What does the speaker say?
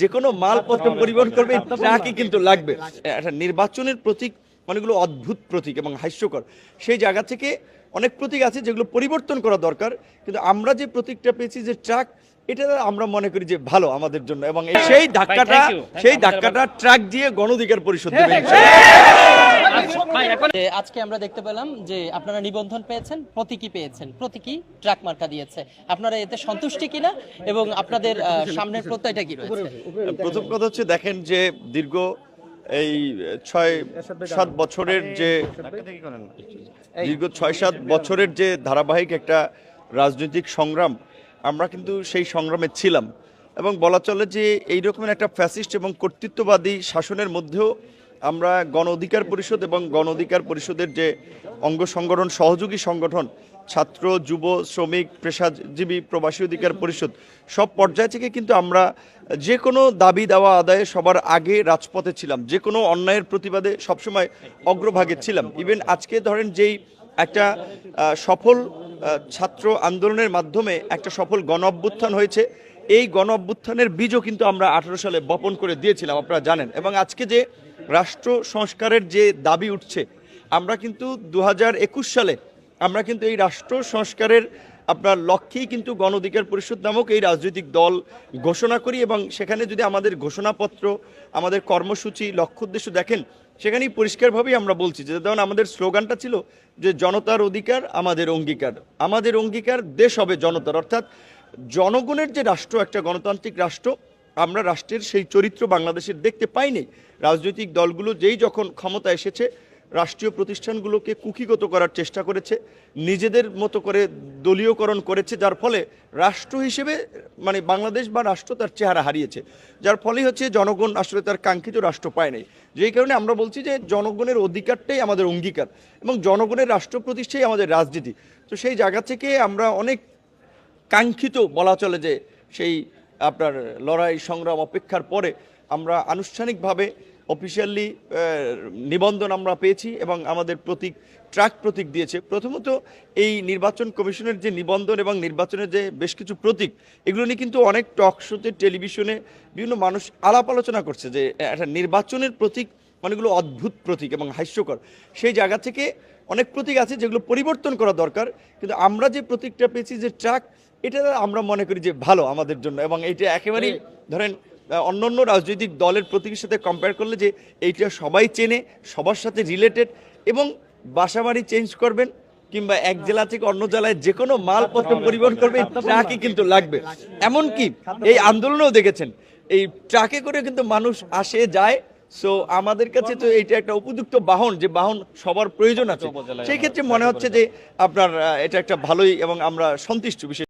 যে কোনো মালপত্র পরিবহন করবে ট্রাকই কিন্তু লাগবে। একটা নির্বাচনের প্রতীক অনেকগুলো অদ্ভুত প্রতীক এবং হাস্যকর। সেই জায়গা থেকে অনেক প্রতীক আছে যেগুলো পরিবর্তন করা দরকার কিন্তু আমরা যে প্রতীকটা পেয়েছি যে ট্রাক এটা আমরা মনে করি যে ভালো আমাদের জন্য এবং সেই ধাক্কাটা সেই ধাক্কাটা ট্রাক দিয়ে গণধিকার পরিষদ আজকে আমরা দেখতে পেলাম যে আপনারা নিবন্ধন পেয়েছেন প্রতীকী পেয়েছেন প্রতীকী ট্রাক মার্কা দিয়েছে। আপনারা এতে সন্তুষ্টি কিনা এবং আপনাদের সামনের প্রত্যয়টা কি রয়েছে? প্রথম কথা হচ্ছে দেখেন যে দীর্ঘ এই ছয় সাত বছরের যে দীর্ঘ ছয় সাত বছরের যে ধারাবাহিক একটা রাজনৈতিক সংগ্রাম, আমরা কিন্তু সেই সংগ্রামে ছিলাম। এবং বলা চলে যে এই রকমের একটা ফ্যাসিস্ট এবং কর্তৃত্ববাদী শাসনের মধ্যেও আমরা গণ অধিকার পরিষদ এবং গণ অধিকার পরিষদের যে অঙ্গ সংগঠন, সহযোগী সংগঠন ছাত্র, যুব, শ্রমিক, পেশাজীবী, প্রবাসী অধিকার পরিষদ, সব পর্যায় থেকে কিন্তু আমরা যে কোনো দাবি দেওয়া আদায়ে সবার আগে রাজপথে ছিলাম। যে কোনো অন্যায়ের প্রতিবাদে সবসময় অগ্রভাগে ছিলাম। ইভেন আজকে ধরেন যেই একটা সফল ছাত্র আন্দোলনের মাধ্যমে একটা সফল গণ অভ্যুত্থান হয়েছে, এই গণ অভ্যুত্থানের বীজও কিন্তু আমরা আঠারো সালে বপন করে দিয়েছিলাম, আপনারা জানেন। এবং আজকে যে রাষ্ট্র সংস্কারের যে দাবি উঠছে, আমরা কিন্তু দু হাজার একুশ সালে আমরা কিন্তু এই রাষ্ট্র সংস্কারের আপনার লক্ষ্যেই কিন্তু গণ অধিকার পরিষদ নামক এই রাজনৈতিক দল ঘোষণা করি এবং সেখানে যদি আমাদের ঘোষণাপত্র, আমাদের কর্মসূচি, লক্ষ্য উদ্দেশ্য দেখেন, সেখানেই পরিষ্কারভাবেই আমরা বলছি যে যেমন আমাদের স্লোগানটা ছিল যে জনতার অধিকার আমাদের অঙ্গীকার। আমাদের অঙ্গীকার দেশ হবে জনতার। অর্থাৎ জনগণের যে রাষ্ট্র, একটা গণতান্ত্রিক রাষ্ট্র, আমরা রাষ্ট্রের সেই চরিত্র বাংলাদেশের দেখতে পাইনি। রাজনৈতিক দলগুলো যেই যখন ক্ষমতা এসেছে রাষ্ট্রীয় প্রতিষ্ঠানগুলোকে কুকিগত করার চেষ্টা করেছে, নিজেদের মতো করে দলীয়করণ করেছে, যার ফলে রাষ্ট্র হিসেবে মানে বাংলাদেশ বা রাষ্ট্র তার চেহারা হারিয়েছে। যার ফলে হচ্ছে জনগণ আসলে তার কাঙ্ক্ষিত রাষ্ট্র পায় নাই। যেই কারণে আমরা বলছি যে জনগণের অধিকারটাই আমাদের অঙ্গীকার এবং জনগণের রাষ্ট্র প্রতিষ্ঠাই আমাদের রাজনীতি। তো সেই জায়গা থেকে আমরা অনেক কাঙ্ক্ষিত বলা চলে যে সেই আপনার লড়াই সংগ্রাম অপেক্ষার পরে আমরা আনুষ্ঠানিকভাবে অফিসিয়ালি নিবন্ধন আমরা পেয়েছি এবং আমাদের প্রতীক ট্রাক প্রতীক দিয়েছে। প্রথমত এই নির্বাচন কমিশনের যে নিবন্ধন এবং নির্বাচনের যে বেশ কিছু প্রতীক এগুলো নিয়ে কিন্তু অনেক টক শোতে টেলিভিশনে বিভিন্ন মানুষ আলাপ আলোচনা করছে যে একটা নির্বাচনের প্রতীক অনেকগুলো অদ্ভুত প্রতীক এবং হাস্যকর। সেই জায়গা থেকে অনেক প্রতীক আছে যেগুলো পরিবর্তন করা দরকার কিন্তু আমরা যে প্রতীকটা পেয়েছি যে ট্রাক এটা আমরা মনে করি যে ভালো আমাদের জন্য এবং এইটা একেবারেই ধরেন অন্যান্য রাজনৈতিক দলের প্রতীকের সাথে কম্পেয়ার করলে যে এইটা সবাই চেনে সবার সাথে রিলেটেড এবং বাসাবাড়ি চেঞ্জ করবেন কিংবা এক জেলা থেকে অন্য জেলায় যে কোনো মালপত্র পরিবহন করবে ট্রাকই কিন্তু লাগবে। এমনকি এই আন্দোলনেও দেখেছেন এই ট্রাকে করে কিন্তু মানুষ আসে যায়। সো আমাদের কাছে তো এইটা একটা উপযুক্ত বাহন যে বাহন সবার প্রয়োজন আছে। সেই ক্ষেত্রে মনে হচ্ছে যে আপনার এটা একটা ভালোই এবং আমরা সন্তুষ্ট বিশেষ